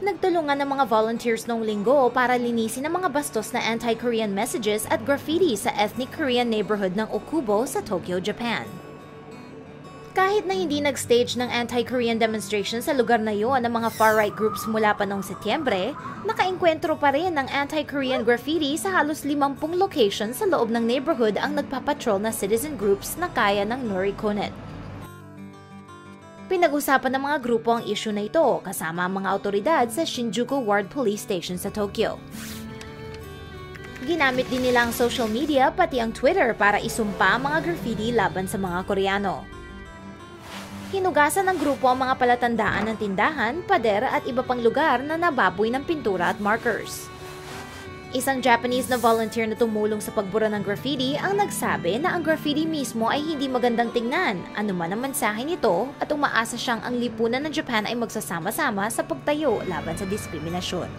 Nagtulungan ng mga volunteers noong linggo para linisin ang mga bastos na anti-Korean messages at graffiti sa ethnic Korean neighborhood ng Okubo sa Tokyo, Japan. Kahit na hindi nag-stage ng anti-Korean demonstration sa lugar na yon ng mga far-right groups mula pa noong Setyembre, nakaengkwentro pa rin ng anti-Korean graffiti sa halos 50 locations sa loob ng neighborhood ang nagpapatrol na citizen groups na kaya ng Norikonet. Pinag-usapan ng mga grupo ang issue na ito kasama ang mga otoridad sa Shinjuku Ward Police Station sa Tokyo. Ginamit din nila ang social media pati ang Twitter para isumpa ang mga graffiti laban sa mga Koreano. Hinugasan ng grupo ang mga palatandaan ng tindahan, pader at iba pang lugar na nababoy ng pintura at markers. Isang Japanese na volunteer na tumulong sa pagbura ng graffiti ang nagsabi na ang graffiti mismo ay hindi magandang tingnan, anuman ang mensahe nito at umaasa siyang ang lipunan ng Japan ay magsasama-sama sa pagtayo laban sa diskriminasyon.